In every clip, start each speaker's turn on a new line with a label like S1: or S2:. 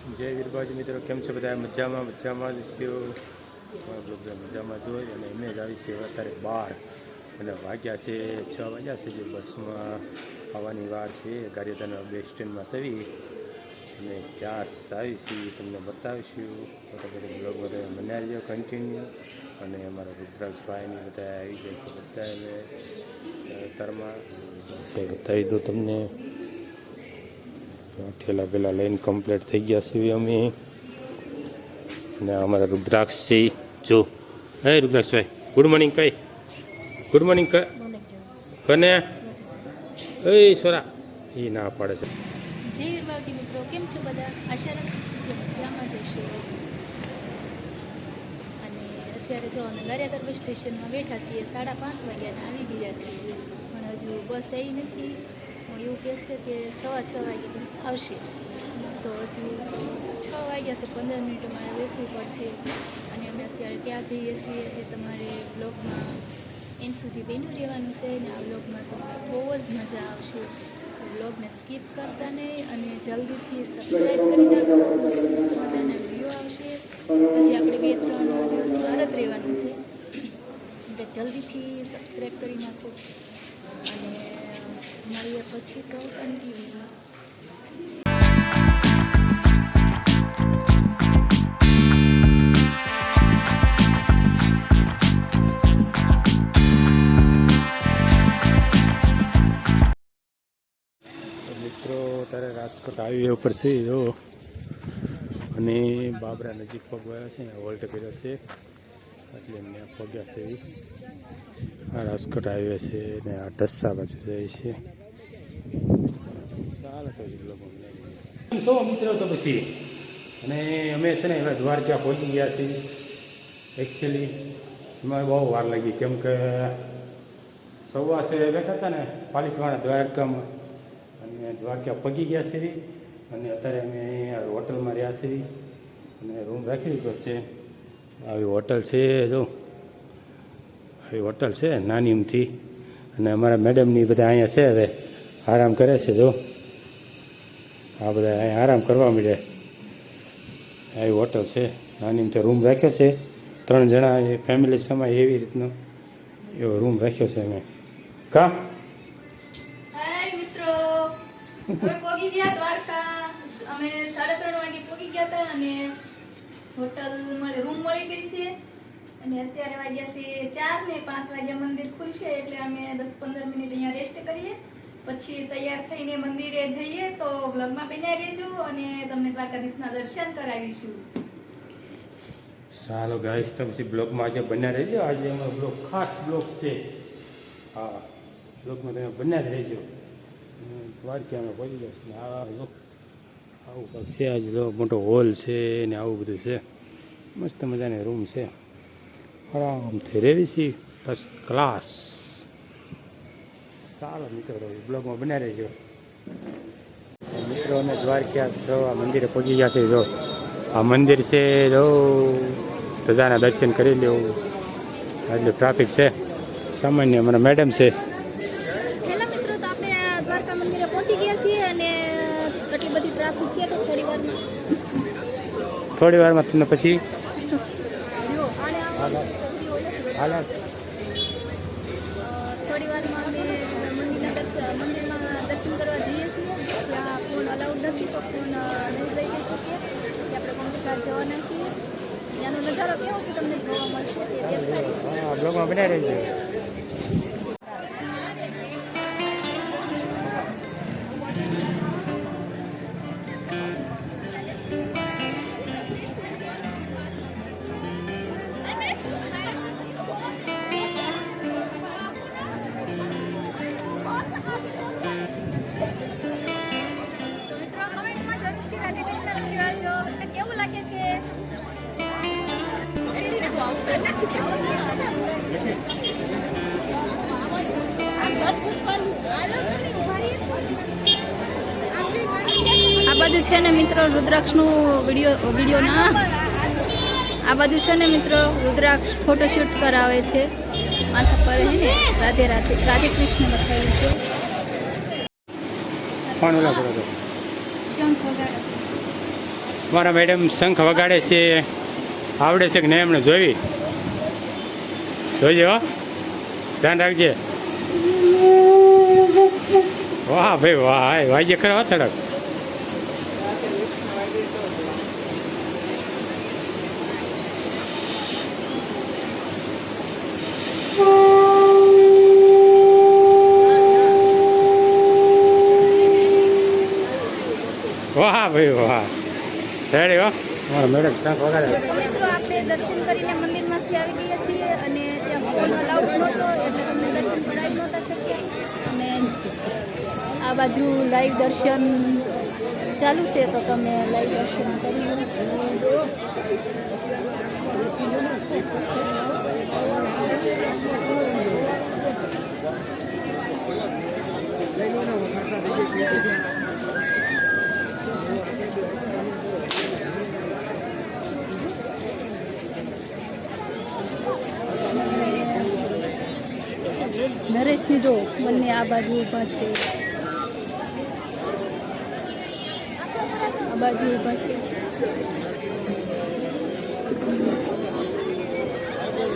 S1: જય વીરબાજી મિત્રો, કેમ છે બધા? મજામાં મજામાં જ મજામાં જોઈ અને એમને જ આવી છે અત્યારે બાર. અને વાગ્યા છે, છ વાગ્યા છે જે બસમાં આવવાની વાર છે. ગારિયાદાના બસ સ્ટેન્ડમાં સવી અને ક્યાં આવી છીએ તમને બતાવીશું. બધા બ્લોગ બધા બનાવી કન્ટિન્યુ અને અમારા રુદ્રાસભાઈની બધા આવી ગયા છે બધા તરમાં બતાવી દઉં તમને. ઠેલા પેલા લઈને કમ્પ્લીટ થઈ ગયા છે અમે. ને અમારા રુદ્રાક્ષ છે જો. હે રુદ્રાક્ષભાઈ ગુડ મોર્નિંગ કઈ? ગુડ મોર્નિંગ કને? એ સોરા. એ ના પાડે છે.
S2: અને સ્ટેશનમાં બેઠા છીએ, સાડા પાંચ વાગ્યા આવી ગયા છીએ. પણ હજુ બસ આવી નથી. એવું કહેશે કે સવા છ વાગે બસ આવશે. તો હજુ છ વાગ્યા છે, પંદર મિનિટ અમારે બેસવું પડશે. અને અમે અત્યારે ક્યાં જઈએ છીએ એ તમારે બ્લોગમાં એમ સુધી બન્યું રહેવાનું છે. ને આ બ્લોગમાં તમને બહુ જ મજા આવશે. બ્લોગને સ્કીપ કરતા નહીં અને જલ્દીથી સબસ્ક્રાઈબ કરી નાખો. મસ્ત વ્યૂ આવશે. પછી આપણે બે ત્રણ દિવસ બહાર રહેવાનું છે. એટલે જલ્દીથી સબસ્ક્રાઈબ કરી નાખો. અને મળીએ પછી તો કન્ટિન્યુ
S1: રાજકોટ હાઈવે ઉપર છે, જો. અને બાબરા નજીક પગવાયા છે વોલ્ટ કર્યો છે. એટલે એમને પગ્યા છે. આ રાજકોટ હાઈવે છે ને આ ટસ્સા બાજુ જાય છે. સો મિત્રો તો પછી. અને અમે છે ને હવે દ્વારકા પહોંચી ગયા છીએ. એકચ્યુઅલી એમાં બહુ વાર લાગી. કેમ કે સવાસે બેઠા હતા ને પાલિકવાળા દ્વારકામાં. અને દ્વારકા પગી ગયા છે અને અત્યારે અમે અહીંયા હોટલમાં રહ્યા છીએ. અને રૂમ રાખી દીધો છે. આવી હોટલ છે, જો. આવી હોટલ છે નાની એમથી અને અમારા મેડમની બધા અહીંયા છે હવે. આરામ કરે છે, જો. આ બધા અહીંયા આરામ કરવા મળે આવી હોટલ છે, નાની તો રૂમ રાખ્યો છે. ત્રણ જણા એ ફેમિલી સમાય એવી રીતનો એવો રૂમ રાખ્યો છે અમે. કા
S2: અને અત્યારે વાગ્યા છે ચાર ને પાંચ વાગ્યા મંદિર ખુલશે એટલે અમે દસ પંદર મિનિટ અહીંયા રેસ્ટ કરીએ. પછી તૈયાર થઈને મંદિરે જઈએ તો બ્લોગમાં બન્યા રહેજો અને તમને દ્વારકાધીશના દર્શન કરાવીશું.
S1: ચાલો ગાઈસ તો પછી બ્લોગમાં આજે બન્યા રહેજો. આજે અમારો બ્લોગ ખાસ બ્લોગ છે. હા, બ્લોગમાં તમે બન્યા જ રહેજો. દ્વારકામાં પહોંચી જશે હા જો આવું કંઈક છે આજે જો મોટો હોલ છે ને આવું બધું છે. મસ્ત મજાની રૂમ છે. આરામથી રહેવી છીએ. ફર્સ્ટ ક્લાસ સારો મિત્રો બ્લોગમાં બનાવી રહેજો મિત્રો અમે દ્વારકા જો આ મંદિરે પહોંચી ગયા છે જો. આ મંદિર છે જો. ધજાના દર્શન કરી લેવું એટલે ટ્રાફિક છે. સામાન્ય અમારા મેડમ છે.
S2: થોડી વારમાં?
S1: તમને પછી
S2: જો આને
S1: હાલો. હાલો.
S2: થોડી અમે મંદિરના મંદિરમાં દર્શન કરવા જઈએ છીએ. ત્યાં ફોન અલાઉડ નથી તો ફોન નહીં લઈ જઈ શકીએ પછી આપણે કોમ્પ્યુટર જવાના છીએ. ત્યાંનો નજારો કેવો છે તમને જોવા મળશે તે
S1: રહેજો.
S2: બાજુ છે ને મિત્રો રુદ્રાક્ષનું વીડિયો વીડિયો ના આ બાજુ છે ને મિત્રો રુદ્રાક્ષ ફોટોશૂટ કરાવે છે માથા પર હે ને રાધે રાધે રાધે કૃષ્ણ લખાયું છે
S1: મારા મેડમ શંખ વગાડે છે આવડે છે કે નહીં એમણે જોઈ જોઈજો હો ધ્યાન રાખજે વાહ ભાઈ વાહ વાજે ખરા હો વાહ ભાઈ વાહ. રેડી વાહ મારો મેડમ શંખ વગાડે.
S3: તો આપણે દર્શન કરીને મંદિરમાંથી આવી ગયા છીએ અને ત્યાં ફોન અલાઉડ નહોતો એટલે તમને દર્શન કરાવી નહોતા શક્યા. અને આ બાજુ લાઈવ દર્શન ચાલુ છે તો તમે લાઈવ દર્શન કરી લો. નરેશને જો બંને આ બાજુ ઊભા છે. આ બાજુ ઊભા છે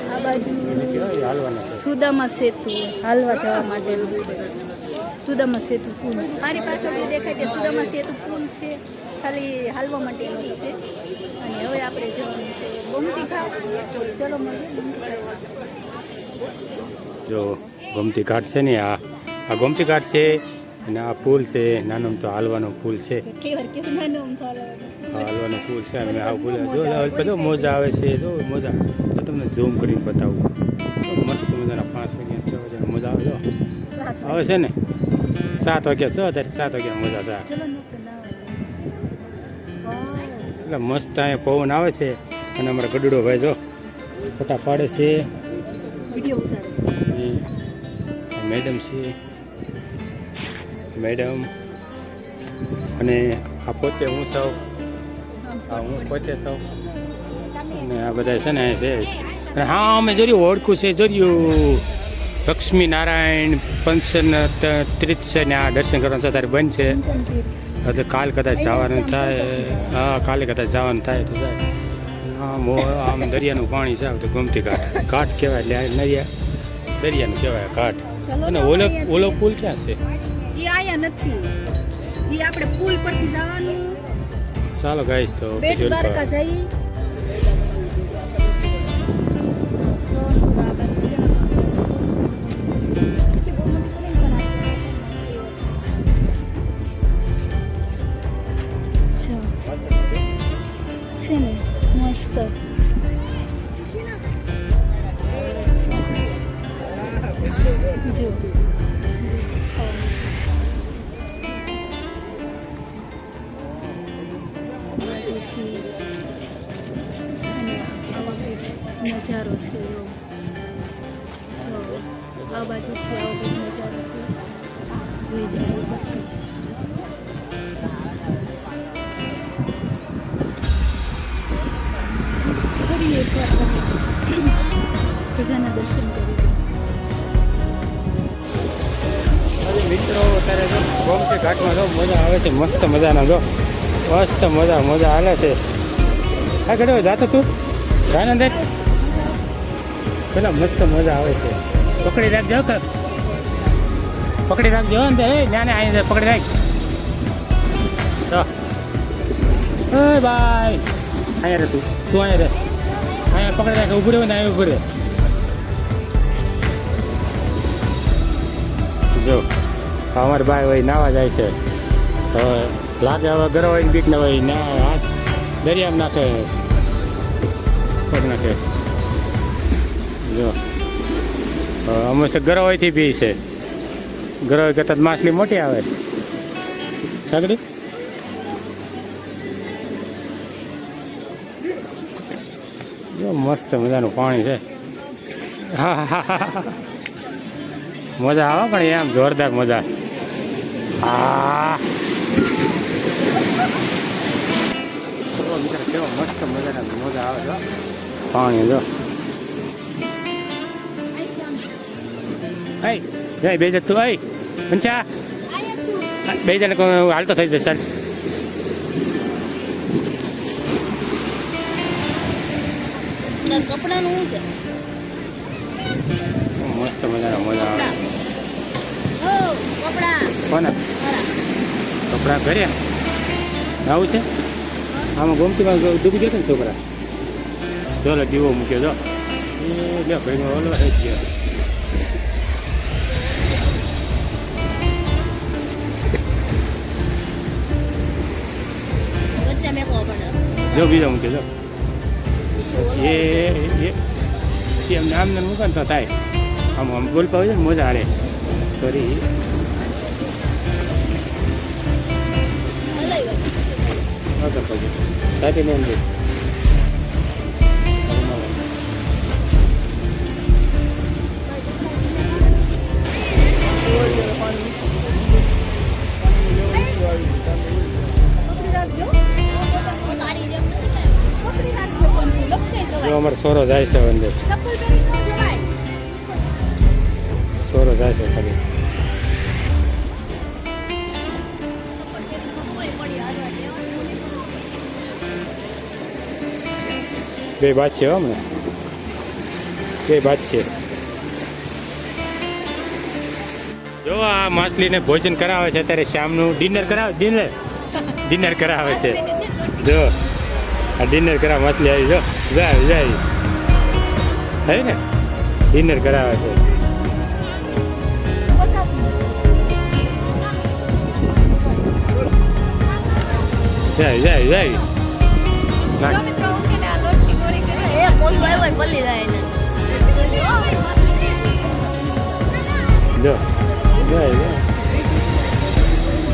S3: આ બાજુ
S1: હાલવાના છે
S3: સુદામા સેતુ હાલવા જવા માટેનું સુદામા સેતુ પુલ મારી પાસે જે દેખાય કે સુદામા સેતુ પુલ છે ખાલી હાલવા માટેનું છે. અને હવે આપણે જવાનું છે ગોમતી ઘાટ. ચલો મળીએ
S1: જો ગમતી ઘાટ છે ને આ આ ગમતી ઘાટ છે અને આ પુલ છે નાનો તો હાલવાનો પુલ છે. હાલવાનો. પુલ છે અને આ પુલ જો બધો મોજા આવે છે જો મોજા. તો તમને ઝૂમ કરીને બતાવું. મસ્ત મજાના પાંચ વાગ્યા છ વાગ્યા મજા આવે જો. આવે છે ને? સાત વાગ્યા છ અત્યારે સાત વાગ્યા મજા છે. એટલે મસ્ત અહીંયા પવન આવે છે અને અમારા ગડડો ભાઈ જો ફટાફાડે છે. મેડમ છે. મેડમ. અને આ પોતે હું સૌ? આ હું પોતે સૌ? અને આ બધા છે ને છે. અને હા અમે જોયું ઓળખું છે જોયું લક્ષ્મી નારાયણ પંચન ત્રીત છે ને આ દર્શન કરવાનું છે ત્યારે બંધ છે. એટલે કાલ કદાચ જવાનું થાય. હા કાલે કદાચ જવાનું થાય તો થાય આમ આમ દરિયાનું પાણી છે તો ગમતી ઘાટ. ઘાટ કહેવાય એટલે નરિયા. દરિયાનું કહેવાય ઘાટ. અને ઓલો ઓલો પુલ ક્યાં છે?
S3: એ આયા નથી. એ આપણે પુલ પરથી જવાનું.
S1: ચાલો ગાઈસ તો
S3: બેટ દ્વારકા જઈ. છે ને મસ્ત. જો. નજારો છે જો, આ બાજુથી આવો બધો. નજારો છે જોઈ
S1: જાય મિત્રો, અત્યારે જો ઘાટમાં જો, મજા આવે છે, મસ્ત મજાના જો. મસ્ત મજા મજા હાલે છે. આ ઘડો જાતો તું. જાને અંદર પેલા મસ્ત મજા આવે છે. પકડી રાખજો કે પકડી રાખજો અંદર એ નાને અહીં પકડી રાખ. તો. બાય અહીંયા રે તું. તું અહીંયા રે. અહીંયા પકડી રાખ ઉભું રહ્યું ને અહીંયા ઉભું રહે. જો અમારે ભાઈ હોય નાવા જાય છે. તો લાગે હવે ગરો હોય બીક ને હોય ના હાથ દરિયામાં નાખે. પગ નાખે. અમે તો ગરો હોયથી બી છે. ગરો હોય કરતાં માછલી મોટી આવે. સાગડી મસ્ત મજાનું પાણી છે. મજા આવે પણ એમ જોરદાર મજા. કેવો મસ્ત મજાના મજા આવે પાણી જો. હઈ ભાઈ બે તું ભાઈ પંચા બે જણ હાલતો થઈ જશે
S3: કપડાનું
S1: મસ્ત મજાના મજા આવે કોને કપડા ઘરે આવું છે આમાં ગોમતીમાં ડૂબી ગયો ને છોકરા જો દીવો મૂક્યો જો એ લે ભાઈનો ઓલો થઈ ગયો જો બીજો મૂકે જો એ એ એમ નામ ને મૂકે તો થાય આમ આમ બોલ પાવે છે ને મજા આવે સોરી સાથે ને એમ દે સોરો જાય છે અંદર. સોરો જાય છે ખાલી. બે બાદ છે હમણાં. બે બાદ છે. જો આ માછલીને ભોજન કરાવે છે અત્યારે શામનું ડિનર કરાવે ડિનર ડિનર કરાવે છે. જો. આ ડિનર કરાવવા માછલી આવી જો જાય જાય થઈ ને? ડિનર કરાવે છે. જાય જાય જાય જો.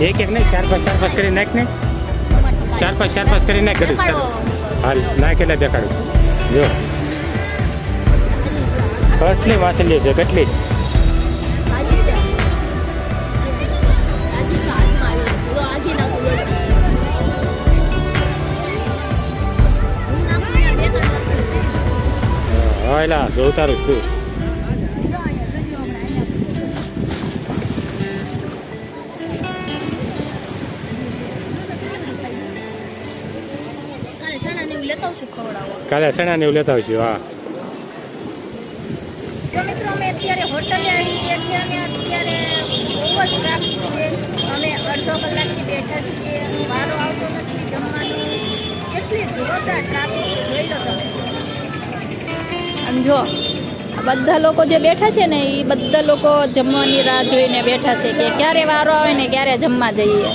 S1: એક એક નહીં ચાર પાંચ ચાર પાંચ કરી નાખ ને. ચાર પાંચ ચાર પાંચ કરી નાખ કરીશ હાલ નાખ એટલે દેખાડું. જો. કેટલી માછલી છે કેટલી? હા એટલે જોઉં તારું કાલે સણા ને એવું લેતા હોય હા.
S3: તો મિત્રો અમે અત્યારે હોટલે આવી ગયા છીએ અને અત્યારે બહુ જ ટ્રાફિક છે. અમે અડધો કલાકથી બેઠા છીએ. વારો આવતો નથી જમવાનું. એટલી જોરદાર ટ્રાફિક જોઈ લો તમે. આમ જો બધા લોકો જે બેઠા છે ને એ બધા લોકો જમવાની રાહ જોઈને બેઠા છે કે ક્યારે વારો આવે ને ક્યારે જમવા જઈએ.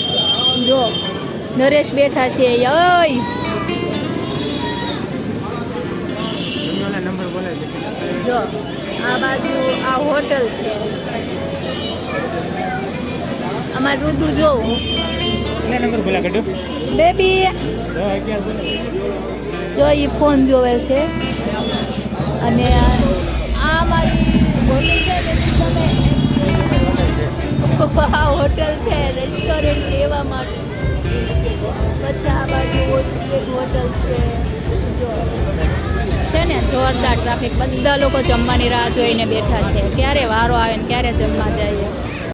S3: જો નરેશ બેઠા છે યય! જો આ બાજુ આ હોટલ છે. અમાર રુદુ જોવું. બેબી જો એ ફોન જોવે છે. અને આ મારી હોટલ છે આ હોટલ છે રેસ્ટોરન્ટ લેવા માટે. પછી આ બાજુ એક હોટલ છે. જો. જોરદાર ટ્રાફિક. બધા લોકો જમવાની રાહ જોઈને બેઠા છે. ક્યારે વારો આવે ને ક્યારે જમવા જઈએ